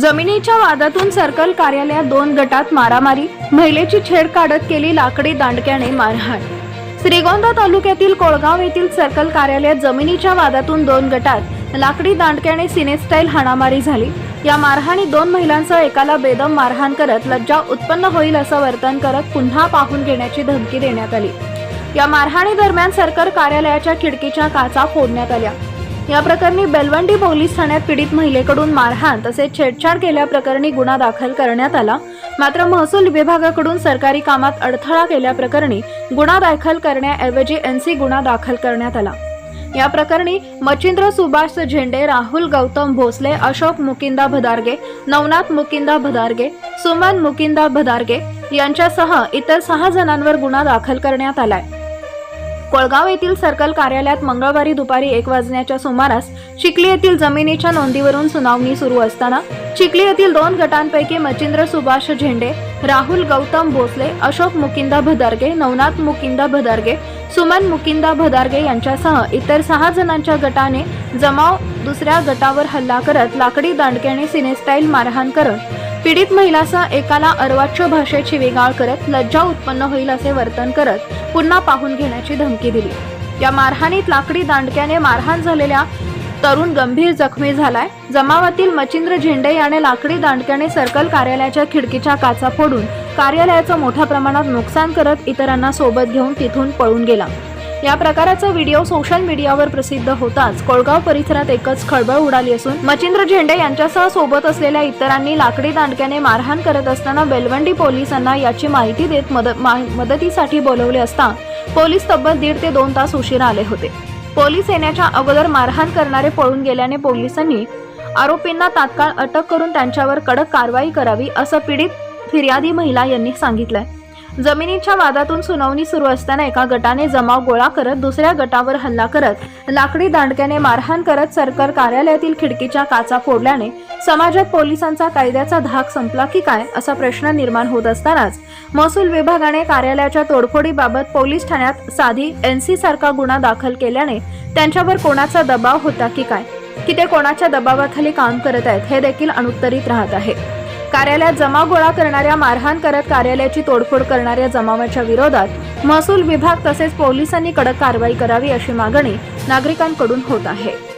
जमिनीच्या वादातून सर्कल कार्यालयात दोन गटात मारामारी महिलेची छेड काढत केली लाकडी दांडक्याने मारहाण. श्रीगोंदा तालुक्यातील कोळगाव येथील सर्कल कार्यालयात जमिनीच्या वादातून दोन गटात लाकडी दांडक्याने सिनेस्टाईल हाणामारी झाली. या मारहाणी दोन महिलांसह एकाला बेदम मारहाण करत लज्जा उत्पन्न होईल असं वर्तन करत पुन्हा पाहून घेण्याची धमकी देण्यात आली. या मारहाणी दरम्यान सरकार कार्यालयाच्या खिडकीच्या काचा फोडण्यात आल्या. या प्रकरणी बेलवंडी पोलीस ठाण्यात पीडित महिलेकडून मारहाण तसेच छेडछाड केल्याप्रकरणी गुन्हा दाखल करण्यात आला. मात्र महसूल विभागाकडून सरकारी कामात अडथळा केल्याप्रकरणी गुन्हा दाखल करण्याऐवजी एनसी गुन्हा दाखल करण्यात आला. या प्रकरणी मच्छिंद्र सुभाष झेंडे राहुल गौतम भोसले अशोक मुकिंदा भदारगे नवनाथ मुकिंदा भदारगे सुमन मुकिंदा भदारगे यांच्यासह इतर सहा जणांवर गुन्हा दाखल करण्यात आलाय. कोळगाव येथील सर्कल कार्यालयात मंगळवारी दुपारी एक वाजण्याच्या सुमारास चिखली येथील जमिनीच्या नोंदीवरून सुनावणी सुरू असताना चिखली येथील दोन गटांपैकी मचिंद्र सुभाष झेंडे राहुल गौतम भोसले अशोक मुकिंदा भदारगे नवनाथ मुकिंदा भदारगे सुमन मुकिंदा भदारगे यांच्यासह इतर सहा जणांच्या गटाने जमाव दुसऱ्या गटावर हल्ला करत लाकडी दांडक्याने सिनेस्टाईल मारहाण करत पीडित महिलासह एकाला अर्वाच्य भाषेची वेगाळ करत लज्जा उत्पन्न होईल असे वर्तन करत पुन्हा पाहून घेण्याची धमकी दिली. या मारहाणीत लाकडी दांडक्याने मारहाण झालेल्या तरुण गंभीर जखमी झालाय. जमावातील मचिंद्र झेंडे याने लाकडी दांडक्याने सर्कल कार्यालयाच्या खिडकीच्या काचा फोडून कार्यालयाचं मोठ्या प्रमाणात नुकसान करत इतरांना सोबत घेऊन तिथून पळून गेला. या प्रकाराचा व्हिडिओ सोशल मीडियावर प्रसिद्ध होताच. कोळगाव परिसरात एकच खळबळ उडाली असून मचिंद्र झेंडे यांच्यासह सोबत असलेल्या इतरांनी लाकडी दांडक्याने मारहाण करत असताना बेलवंडी पोलिसांना याची माहिती देत मद- मा- मदतीसाठी बोलवले असता पोलीस तब्बल दीड ते दोन तास उशिरा आले होते. पोलीस येण्याच्या अगोदर मारहाण करणारे पळून गेल्याने पोलिसांनी आरोपींना तात्काळ अटक करून त्यांच्यावर कडक कारवाई करावी असं पीडित फिर्यादी महिला यांनी सांगितलंय. जमिनीच्या वादातून सुनावणी सुरू असताना एका गटाने जमाव गोळा करत दुसऱ्या गटावर हल्ला करत लाकडी दांडक्याने मारहाण करत सरकार कार्यालयातील खिडकीच्या काचा फोडल्याने समाजात पोलिसांचा कायद्याचा धाक संपला की काय असा प्रश्न निर्माण होत असतानाच महसूल विभागाने कार्यालयाच्या तोडफोडीबाबत पोलीस ठाण्यात साधी एनसी सारखा गुन्हा दाखल केल्याने त्यांच्यावर कोणाचा दबाव होता की काय? की ते कोणाच्या दबावाखाली काम करत आहेत हे देखील अनुत्तरित राहत आहे. कार्यालयात जमा गोळा करणाऱ्या मारहाण करत कार्यालयाची तोडफोड करणाऱ्या जमावाच्या विरोधात महसूल विभाग तसेच पोलिसांनी कडक कारवाई करावी अशी मागणी नागरिकांकडून होत आहे.